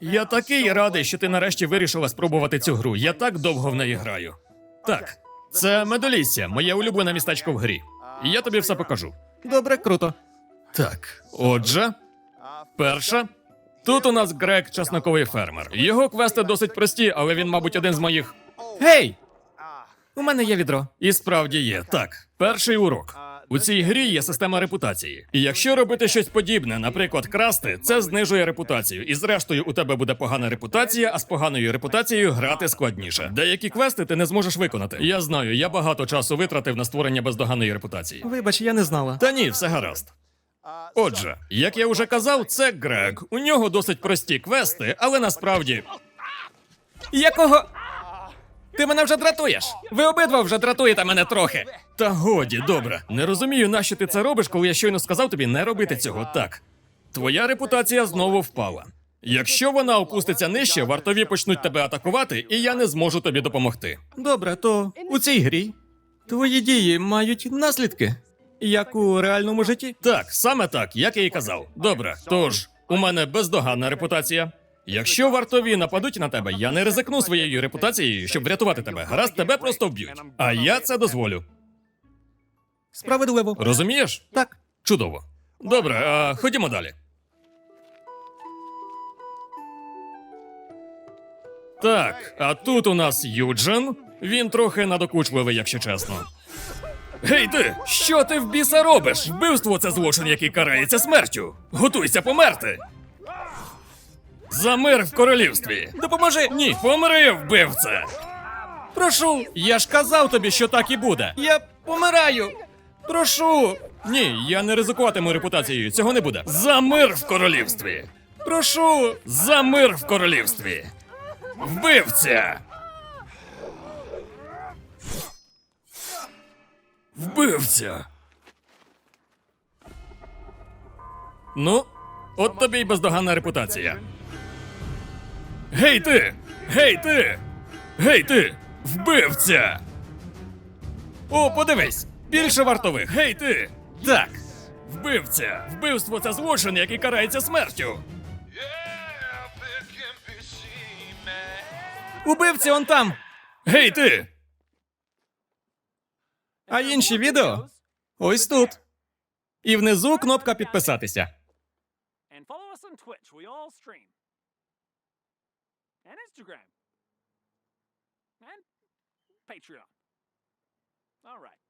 Я такий радий, що ти нарешті вирішила спробувати цю гру. Я так довго в неї граю. Так, це медолісся, моє улюблене містечко в грі. Я тобі все покажу. Добре, круто. Так, отже, перша. Тут у нас Грег часниковий фермер. Його квести досить прості, але він, мабуть, один з моїх. Гей! У мене є відро. І справді є. Так, перший урок. У цій грі є система репутації. І якщо робити щось подібне, наприклад, красти, це знижує репутацію. І зрештою у тебе буде погана репутація, а з поганою репутацією грати складніше. Деякі квести ти не зможеш виконати. Я знаю, я багато часу витратив на створення бездоганної репутації. Вибач, я не знала. Та ні, все гаразд. Отже, як я вже казав, це Грег. У нього досить прості квести, але насправді Якого? Ти мене вже дратуєш. Ви обидва вже дратуєте мене трохи. Та годі, добре. Не розумію, нащо ти це робиш, коли я щойно сказав тобі не робити цього. Так. Твоя репутація знову впала. Якщо вона опуститься нижче, вартові почнуть тебе атакувати, і я не зможу тобі допомогти. Добре, то у цій грі твої дії мають наслідки, як у реальному житті. Так, саме так, як я і казав. Добре, тож у мене бездоганна репутація. Якщо вартові нападуть на тебе, я не ризикну своєю репутацією, щоб врятувати тебе. Гаразд, тебе просто вб'ють. А я це дозволю. Справедливо. Розумієш? Так. Чудово. Добре, а, ходімо далі. Так, а тут у нас Юджин. Він трохи надокучливий, якщо чесно. Гей ти! Що ти в біса робиш? Вбивство це злочин, який карається смертю. Готуйся померти. За мир в королівстві. Допоможи! Ні, помри, вбивце! Прошу! Я ж казав тобі, що так і буде. Я помираю! Прошу! Ні, я не ризикуватиму репутацією. Цього не буде. За мир в королівстві. Прошу! За мир в королівстві. Вбивця. Вбивця. Ну, от тобі й бездоганна репутація. Гей ти! Гей ти! Гей ти! Вбивця! О, подивись! Більше вартових! Гей ти! Так! Вбивця! Вбивство це злочин, який карається смертю! Убивці он там! Гей ти! А інші відео ось тут. І внизу кнопка підписатися. Patreon. All right.